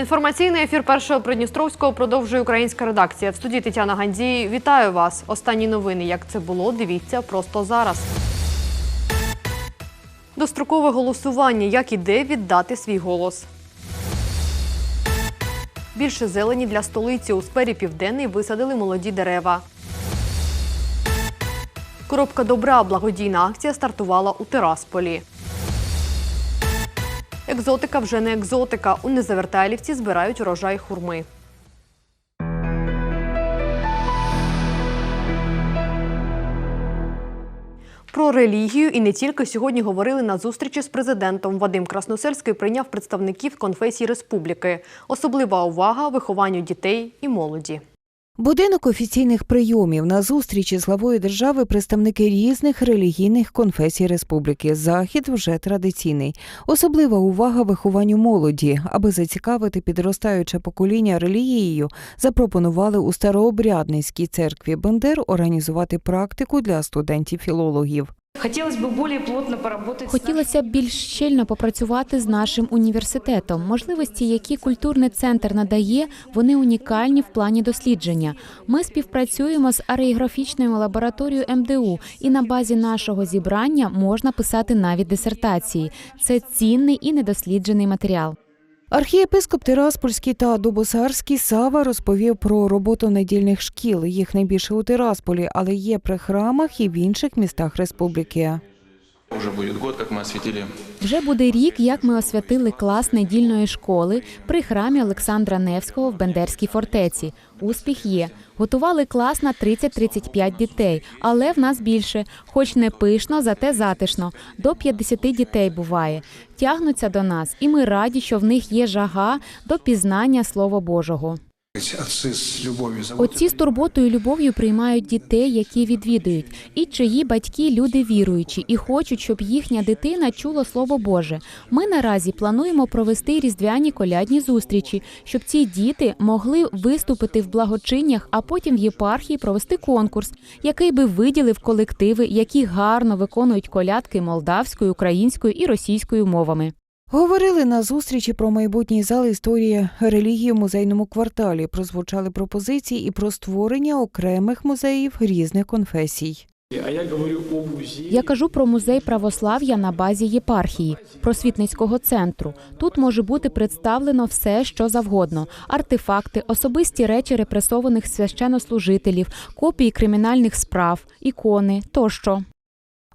Інформаційний ефір першого Придністровського продовжує українська редакція. В студії Тетяна Гандзій. Вітаю вас. Останні новини. Як це було, дивіться просто зараз. Дострокове голосування. Як і де віддати свій голос. Більше зелені для столиці. У сфері Південний висадили молоді дерева. Коробка добра. Благодійна акція стартувала у Терасполі. Екзотика вже не екзотика. У Незавертайлівці збирають урожай хурми. Про релігію і не тільки сьогодні говорили на зустрічі з президентом. Вадим Красносельський прийняв представників конфесій республіки. Особлива увага вихованню дітей і молоді. Будинок офіційних прийомів на зустрічі з главою держави представники різних релігійних конфесій республіки. Захід вже традиційний. Особлива увага вихованню молоді, аби зацікавити підростаюче покоління релігією, запропонували у старообрядницькій церкві Бендер організувати практику для студентів-філологів. Хотілося б більш щільно попрацювати з нашим університетом. Можливості, які культурний центр надає, вони унікальні в плані дослідження. Ми співпрацюємо з ареографічною лабораторією МДУ, і на базі нашого зібрання можна писати навіть дисертації. Це цінний і недосліджений матеріал. Архієпископ Тираспольський та Добосарський Сава розповів про роботу недільних шкіл. Їх найбільше у Тирасполі, але є при храмах і в інших містах республіки. Уже будет год, как мы осветили Вже буде рік, як ми освятили клас недільної школи при храмі Олександра Невського в Бендерській фортеці. Успіх є. Готували клас на 30-35 дітей, але в нас більше, хоч не пишно, зате затишно. До 50 дітей буває. Тягнуться до нас, і ми раді, що в них є жага до пізнання Слова Божого. Отцы с любовью зовут. Отці з турботою і любов'ю приймають дітей, які відвідують, і чиї батьки люди віруючі і хочуть, щоб їхня дитина чула слово Боже. Ми наразі плануємо провести різдвяні колядні зустрічі, щоб ці діти могли виступити в благочиннях, а потім в єпархії провести конкурс, який би виділив колективи, які гарно виконують колядки молдавською, українською і російською мовами. Говорили на зустрічі про майбутній зал історії релігії в музейному кварталі. Прозвучали пропозиції і про створення окремих музеїв різних конфесій. Я кажу про музей православ'я на базі єпархії, просвітницького центру. Тут може бути представлено все, що завгодно: артефакти, особисті речі репресованих священнослужителів, копії кримінальних справ, ікони тощо.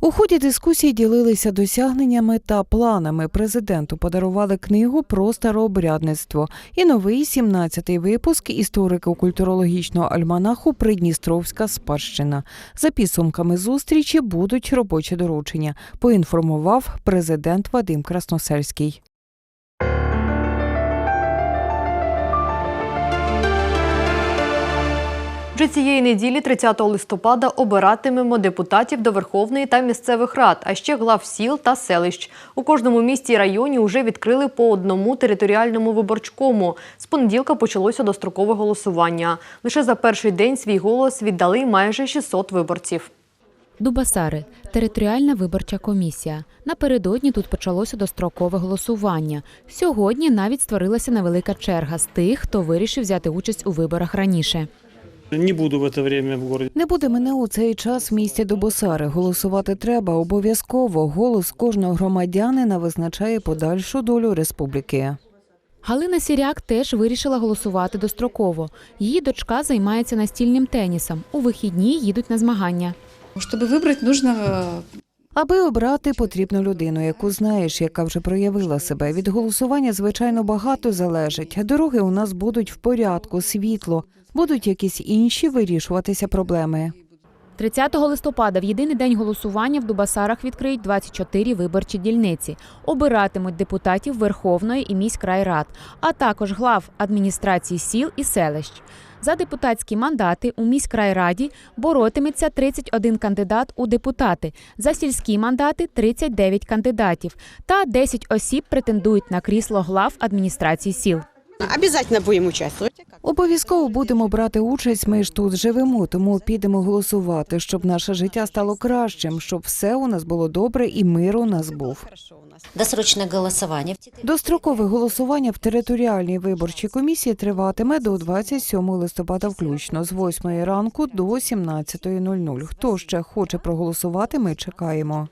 У ході дискусії ділилися досягненнями та планами. Президенту подарували книгу про старообрядництво і новий 17-й випуск історико-культурологічного альманаху Придністровська спадщина. За підсумками зустрічі будуть робочі доручення. Поінформував президент Вадим Красносельський. Вже цієї неділі, 30 листопада, обиратимемо депутатів до Верховної та місцевих рад, а ще глав сіл та селищ. У кожному місті і районі вже відкрили по одному територіальному виборчкому. З понеділка почалося дострокове голосування. Лише за перший день свій голос віддали майже 600 виборців. Дубасари територіальна виборча комісія. Напередодні тут почалося дострокове голосування. Сьогодні навіть створилася невелика черга з тих, хто вирішив взяти участь у виборах раніше. Не буду в это время в городе. Не буде мене у цей час в місті Добосари. Голосувати треба обов'язково. Голос кожного громадянина визначає подальшу долю республіки. Галина Сіряк теж вирішила голосувати достроково. Її дочка займається настільним тенісом. У вихідні їдуть на змагання. Чтобы выбрать, нужно э, Аби обрати потрібну людину, яку знаєш, яка вже проявила себе. Від голосування, звичайно, багато залежить. Дороги у нас будуть в порядку, світло, будуть якісь інші вирішуватися проблеми. 30 листопада в єдиний день голосування в Дубасарах відкриють 24 виборчі дільниці. Обиратимуть депутатів Верховної і міськрайрад, а також глав адміністрації сіл і селищ. За депутатські мандати у міськрайраді боротиметься 31 кандидат у депутати, за сільські мандати 39 кандидатів та 10 осіб претендують на крісло глав адміністрації сіл. Обязательно будем участвовать. Обов'язково будемо брати участь. Ми ж тут живемо, тому підемо голосувати, щоб наше життя стало кращим, щоб все у нас було добре і мир у нас був. Досрочне голосування. Дострокове голосування в територіальній виборчій комісії триватиме до 27 листопада включно з 8 ранку до 17.00. Хто ще хоче проголосувати, ми чекаємо.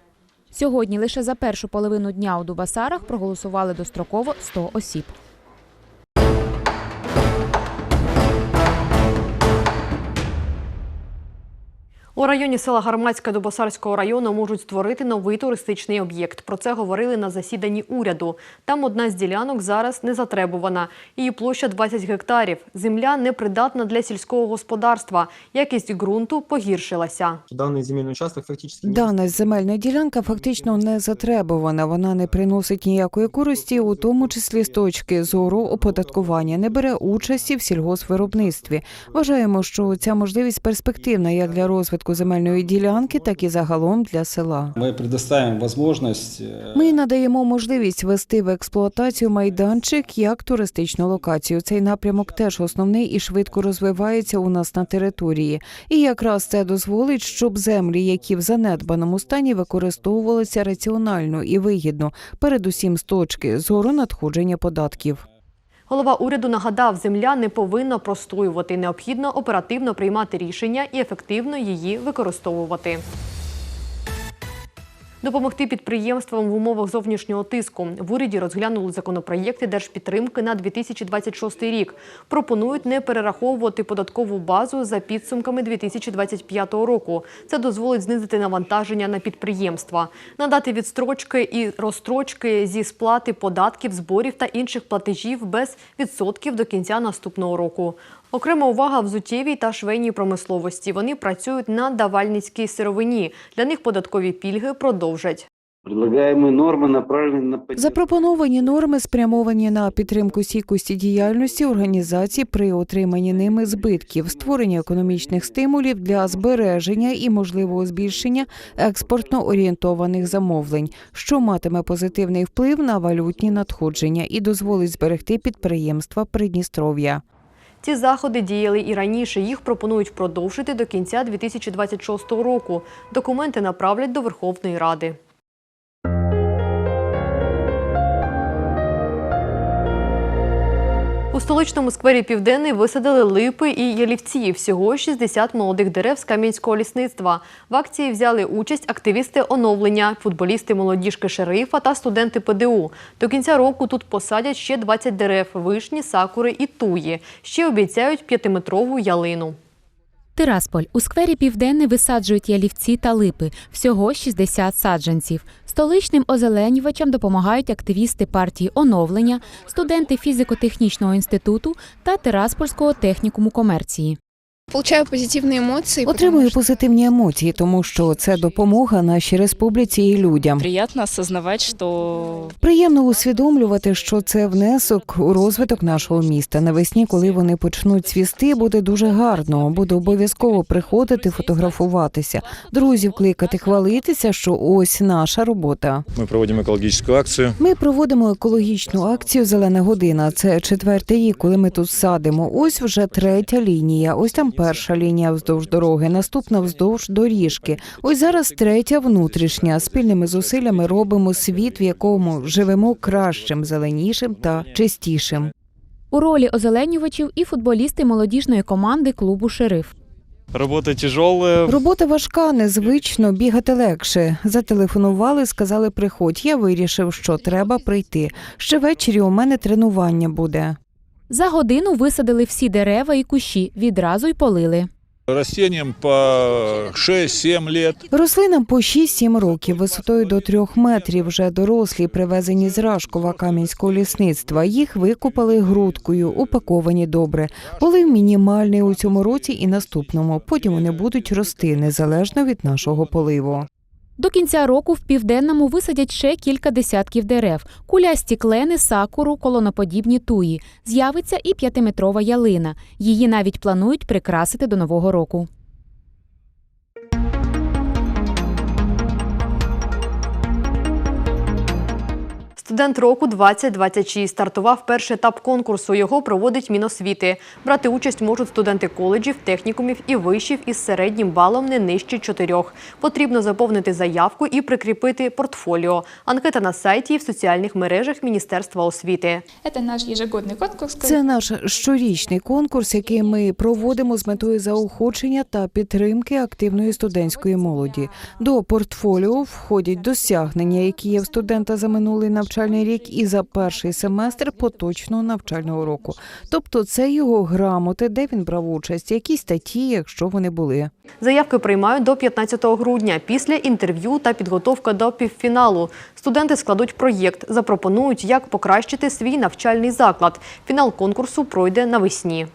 Сьогодні лише за першу половину дня у Дубасарах проголосували достроково 100 осіб. У районі села Гармацьке Дубосарського району можуть створити новий туристичний об'єкт. Про це говорили на засіданні уряду. Там одна з ділянок зараз не затребувана. Її площа 20 гектарів. Земля непридатна для сільського господарства. Якість ґрунту погіршилася. Даний земельний участок фактично Дана земельна ділянка фактично не затребувана. Вона не приносить ніякої користі, у тому числі з точки зору оподаткування, не бере участі в сільгоспвиробництві. Вважаємо, що ця можливість перспективна як для розвитку земельної ділянки, так і загалом для села. Мы предоставим возможность э, Ми надаємо можливість ввести в експлуатацію майданчик як туристичну локацію. Цей напрямок теж основний і швидко розвивається у нас на території. І якраз це дозволить, щоб землі, які в занедбаному стані використовувалися раціонально і вигідно, передусім з точки зору надходження податків. Голова уряду нагадав, земля не повинна простоювати. Необхідно оперативно приймати рішення і ефективно її використовувати. Допомогти підприємствам в умовах зовнішнього тиску. В уряді розглянули законопроєкти держпідтримки на 2026 рік. Пропонують не перераховувати податкову базу за підсумками 2025 року. Це дозволить знизити навантаження на підприємства, надати відстрочки і розстрочки зі сплати податків, зборів та інших платежів без відсотків до кінця наступного року. Окрема увага взуттєвій та швейній промисловості. Вони працюють на давальницькій сировині. Для них податкові пільги продовжать. Предлагаемые нормы направлены на поддержку Запропоновані норми спрямовані на підтримку стійкості діяльності організацій при отриманні ними збитків, створення економічних стимулів для збереження і можливого збільшення експортно орієнтованих замовлень, що матиме позитивний вплив на валютні надходження і дозволить зберегти підприємства Придністров'я. Ці заходи діяли і раніше. Їх пропонують продовжити до кінця 2026 року. Документи направлять до Верховної Ради. У столичному сквері Південний висадили липи і ялівці. Всього 60 молодих дерев з кам'янського лісництва. В акції взяли участь активісти оновлення, футболісти молодіжки шерифа та студенти ПДУ. До кінця року тут посадять ще 20 дерев – вишні, сакури і туї. Ще обіцяють п'ятиметрову ялину. Тирасполь. У сквері Південний висаджують ялівці та липи. Всього 60 саджанців. Столичним озеленювачам допомагають активісти партії оновлення, студенти фізико-технічного інституту та Тираспольського технікуму комерції. Получаю позитивные эмоции. Отримую позитивні емоції, тому що це допомога нашій республіці і людям. Приятно осознавать, что Приємно усвідомлювати, що це внесок у розвиток нашого міста. Навесні, коли вони почнуть цвісти, буде дуже гарно. Буду обов'язково приходити, фотографуватися, друзів кликати, хвалитися, що ось наша робота. Мы проводим экологическую акцию. Ми проводимо екологічну акцію Зелена година. Це четвертий рік, коли ми тут садимо. Ось вже третя лінія. Ось там перша лінія вздовж дороги, наступна вздовж доріжки. Ось зараз третя внутрішня. Спільними зусиллями робимо світ, в якому живемо кращим, зеленішим та чистішим. У ролі озеленювачів і футболісти молодіжної команди клубу Шериф. Работа тяжелая. Робота важка, незвично, бігати легше. Зателефонували, сказали, приходь. Я вирішив, що треба прийти. Ще ввечері у мене тренування буде. За годину висадили всі дерева і кущі, відразу й полили. Растениям по 6-7 лет. Рослинам по 6-7 років, висотою до 3 метрів, вже дорослі, привезені з Рашкова кам'янського лісництва. Їх викупали грудкою, упаковані добре. Полив мінімальний у цьому році і наступному. Потім вони будуть рости незалежно від нашого поливу. До кінця року в південному висадять ще кілька десятків дерев: кулясті клени, сакуру, колоноподібні туї. З'явиться і п'ятиметрова ялина. Її навіть планують прикрасити до нового року. Студент року 2026 стартував перший етап конкурсу. Його проводить Міносвіти. Брати участь можуть студенти коледжів, технікумів і вишів із середнім балом не нижче чотирьох. Потрібно заповнити заявку і прикріпити портфоліо. Анкета на сайті і в соціальних мережах Міністерства освіти. Это наш ежегодный конкурс. Це наш щорічний конкурс, який ми проводимо з метою заохочення та підтримки активної студентської молоді. До портфоліо входять досягнення, які є в студента за минулий навчальний рік і за перший семестр поточного навчального року. Тобто, це його грамоти, де він брав участь, які статті, якщо вони були. Заявки приймають до 15 грудня. Після інтерв'ю та підготовка до півфіналу. Студенти складуть проєкт, запропонують, як покращити свій навчальний заклад. Фінал конкурсу пройде навесні.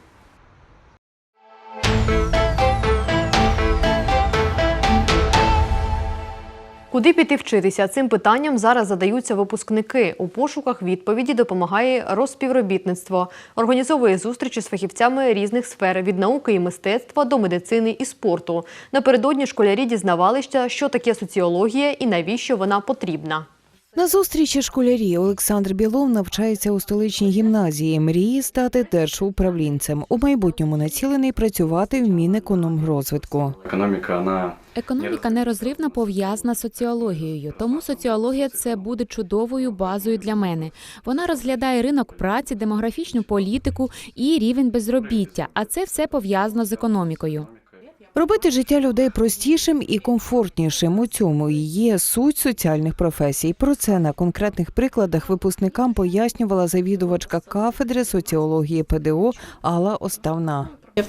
Куди піти вчитися? Цим питанням зараз задаються випускники. У пошуках відповіді допомагає розпівробітництво. Організовує зустрічі з фахівцями різних сфер від науки і мистецтва до медицини і спорту. Напередодні школярі дізнавалися, що таке соціологія і навіщо вона потрібна. На зустрічі школярі Олександр Білов навчається у столичній гімназії. Мріє стати держуправлінцем. У майбутньому націлений працювати в Мінекономрозвитку. Экономика, она Економіка нерозривно пов'язана з соціологією, тому соціологія це буде чудовою базою для мене. Вона розглядає ринок праці, демографічну політику і рівень безробіття, а це все пов'язано з економікою. Робити життя людей простішим і комфортнішим у цьому є суть соціальних професій. Про це на конкретних прикладах випускникам пояснювала завідувачка кафедри соціології ПДО Алла Оставна.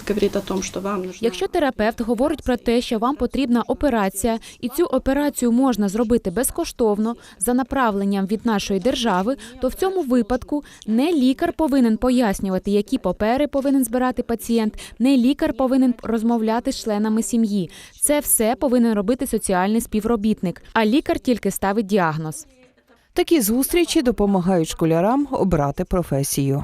Говорит о том, что вам нужно... Якщо терапевт говорить про те, що вам потрібна операція, і цю операцію можна зробити безкоштовно за направленням від нашої держави, то в цьому випадку не лікар повинен пояснювати, які папери повинен збирати пацієнт, не лікар повинен розмовляти з членами сім'ї. Це все повинен робити соціальний співробітник, а лікар тільки ставить діагноз. Такі зустрічі допомагають школярам обрати професію.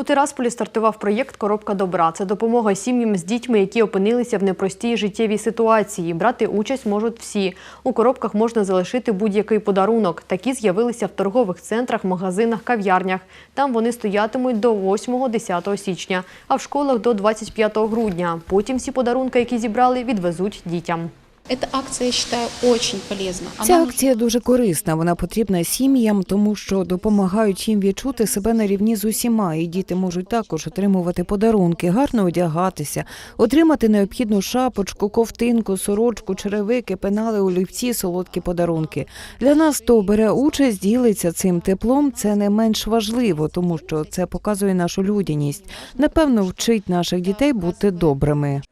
У Тирасполі стартував проєкт Коробка добра. Це допомога сім'ям з дітьми, які опинилися в непростій життєвій ситуації. Брати участь можуть всі. У коробках можна залишити будь-який подарунок. Такі з'явилися в торгових центрах, магазинах, кав'ярнях. Там вони стоятимуть до 8-10 січня, а в школах до 25 грудня. Потім всі подарунки, які зібрали, відвезуть дітям. Эта акция, я считаю, очень полезна. Ця акція дуже корисна. Вона потрібна сім'ям, тому що допомагають їм відчути себе на рівні з усіма. І діти можуть також отримувати подарунки, гарно одягатися, отримати необхідну шапочку, ковтинку, сорочку, черевики, пенали, олівці, солодкі подарунки. Для нас, хто бере участь, ділиться цим теплом. Це не менш важливо, тому що це показує нашу людяність. Напевно, вчить наших дітей бути добрими.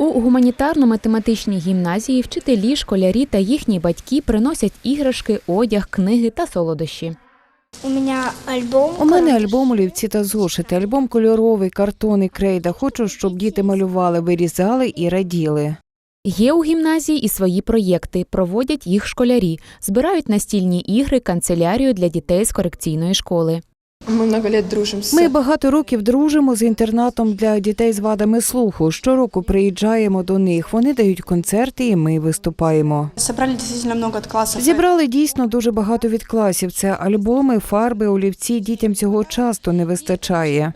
У гуманітарно-математичній гімназії вчителі, школярі та їхні батьки приносять іграшки, одяг, книги та солодощі. У меня альбом. У мене альбом олівці та зошити, альбом кольоровий, картон і крейда. Хочу, щоб діти малювали, вирізали і раділи. Є у гімназії і свої проєкти. Проводять їх школярі, збирають настільні ігри, канцелярію для дітей з корекційної школи. Много лет. Ми багато років дружимо з інтернатом для дітей з вадами слуху. Щороку приїжджаємо до них. Вони дають концерти, і ми виступаємо. Собрали. Зібрали дійсно дуже багато від класів. Це альбоми, фарби, олівці. Дітям цього часто не вистачає.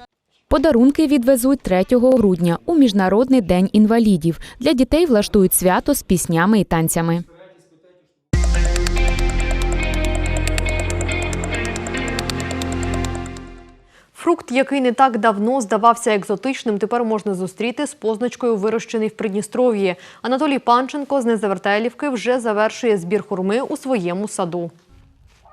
Подарунки відвезуть 3 грудня у Міжнародний день інвалідів. Для дітей влаштують свято з піснями і танцями. Фрукт, який не так давно здавався екзотичним, тепер можна зустріти з позначкою вирощений в Придністров'ї. Анатолій Панченко з Незавертайлівки вже завершує збір хурми у своєму саду.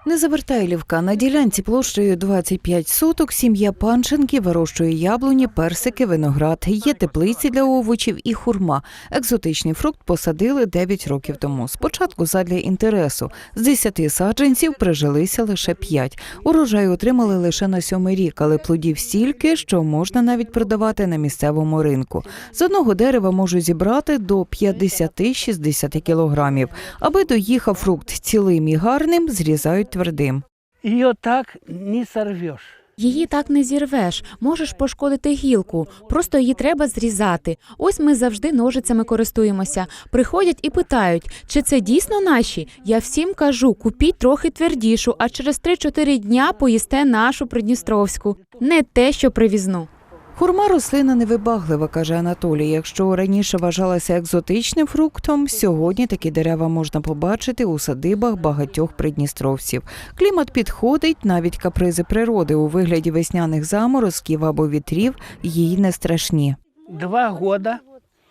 Незавертайлівка на ділянці площею 25 соток. Сім'я Панченків вирощує яблуні, персики, виноград. Є теплиці для овочів і хурма. Екзотичний фрукт посадили 9 років тому. Спочатку задля інтересу. З 10 саджанців прижилися лише 5. Урожай отримали лише на сьомий рік, але плодів стільки, що можна навіть продавати на місцевому ринку. З одного дерева можуть зібрати до 50-60 кілограмів. Аби доїхав фрукт цілим і гарним, зрізають твердим. Ее так не сорвешь. Її так не зірвеш, можеш пошкодити гілку, просто її треба зрізати. Ось ми завжди ножицями користуємося. Приходять і питають, чи це дійсно наші. Я всім кажу, купіть трохи твердішу, а через 3-4 дня поїсте нашу придністровську. Не те, що привізну. Хурма рослина невибаглива, каже Анатолій. Якщо раніше вважалася екзотичним фруктом, сьогодні такі дерева можна побачити у садибах багатьох придністровців. Клімат підходить, навіть капризи природи у вигляді весняних заморозків або вітрів їй не страшні. Два года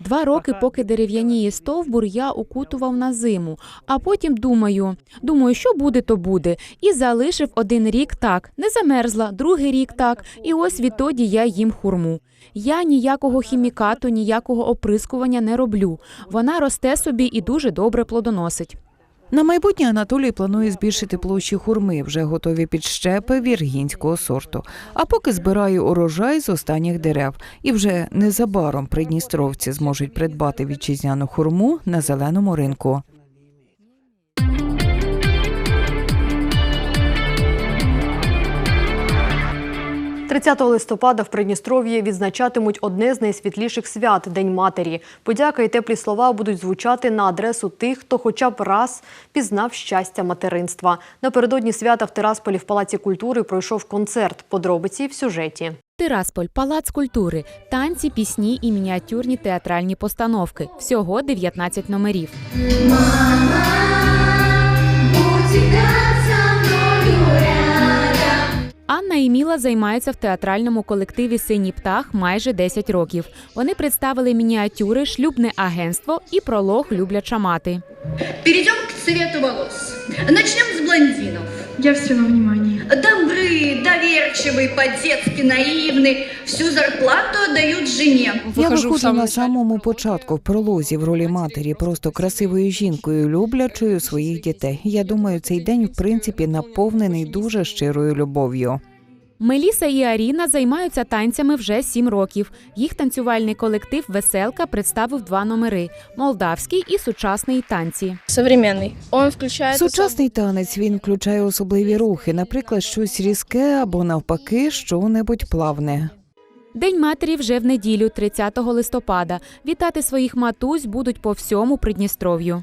Два роки, поки дерев'яніє стовбур, я укутував на зиму. А потім думаю, думаю, що буде, то буде. І залишив один рік так, не замерзла, другий рік так. І ось відтоді я їм хурму. Я ніякого хімікату, ніякого оприскування не роблю. Вона росте собі і дуже добре плодоносить. На майбутнє Анатолій планує збільшити площі хурми, вже готові підщепи віргінського сорту. А поки збирає урожай з останніх дерев. І вже незабаром придністровці зможуть придбати вітчизняну хурму на зеленому ринку. – 30 листопада в Придністров'ї відзначатимуть одне з найсвітліших свят День матері. Подяка і теплі слова будуть звучати на адресу тих, хто хоча б раз пізнав щастя материнства. Напередодні свята в Тирасполі в Палаці культури пройшов концерт. Подробиці в сюжеті. Тирасполь, палац культури, танці, пісні і мініатюрні театральні постановки. Всього 19 номерів. Анна і Міла займаються в театральному колективі Синій птах майже 10 років. Вони представили мініатюри, шлюбне агентство і пролог Любляча мати. Перейдем к цвету волос. Начнем с блондинов. Я все на внимание. Добры, доверчивые, по-детски наивны. Всю зарплату отдают жене. Я виходжу на самому початку в пролозі в ролі матері, просто красивою жінкою, люблячою своїх дітей. Я думаю, цей день в принципі наповнений дуже щирою любов'ю. Меліса і Аріна займаються танцями вже 7 років. Їх танцювальний колектив Веселка представив два номери: молдавський і сучасний танці. Современный. Он включает... Сучасний танець він включає особливі рухи, наприклад, щось різке або навпаки, що-небудь плавне. День матері вже в неділю, 30 листопада. Вітати своїх матусь будуть по всьому Придністров'ю.